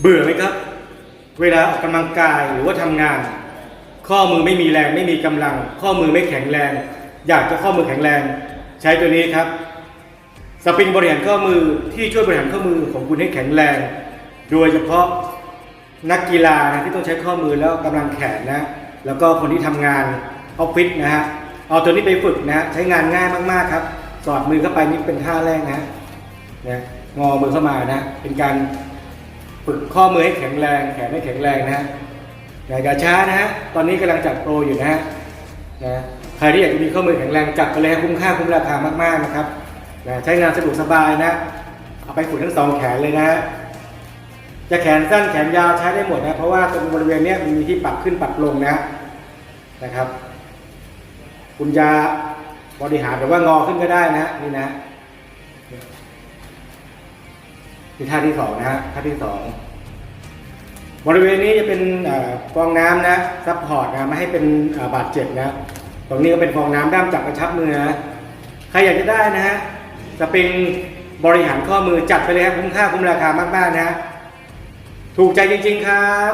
เบื่อไหมครับ เวลาออกกำลังกายหรือว่าทำงาน ข้อมือไม่มีแรงไม่มีกำลัง ข้อมือไม่แข็งแรง อยากจะข้อมือแข็งแรง ใช้ตัวนี้ครับ สปริงบริหารข้อมือที่ช่วยบริหารข้อมือของคุณให้แข็งแรง โดยเฉพาะนักกีฬานะที่ต้องใช้ข้อมือแล้วกำลังแขนนะ แล้วก็คนที่ทำงานออฟฟิศนะฮะเอาตัวนี้ไปฝึกนะฮะใช้งานง่ายมากๆครับ สอดมือเข้าไปนี่เป็นท่าแรกนะนะงอมือเข้ามานะ เป็นการ ฝึกข้อมือให้แข็งแรงแขนให้แข็งแรงนะฮะอย่าช้านะฮะตอนนี้กำลังจัดโปรอยู่นะฮะนะใครที่อยากจะมีข้อมือแข็งแรงจัดไปเลยคุ้มค่าคุ้มราคามากๆนะครับนะใช้งานสะดวกสบายนะ เอาไปฝึกทั้งสองแขนเลยนะฮะจะแขนสั้นแขนยาวใช้ได้หมดนะ เพราะว่าตรงบริเวณนี้มันมีที่ปรับขึ้นปรับลงนะนะครับ คุณจะบริหารหรือว่างอขึ้นก็ได้นะนี่นะ คือท่าที่สองนะฮะท่าที่สองบริเวณนี้จะเป็นฟองน้ำนะซัพพอร์ตนะไม่ให้เป็นบาดเจ็บนะตรงนี้ก็เป็นฟองน้ำด้ามจับกระชับมือนะใครอยากจะได้นะฮะจะเป็นบริหารข้อมือจัดไปเลยครับคุ้มค่าคุ้มราคามากๆนะถูกใจจริง ๆ ครับ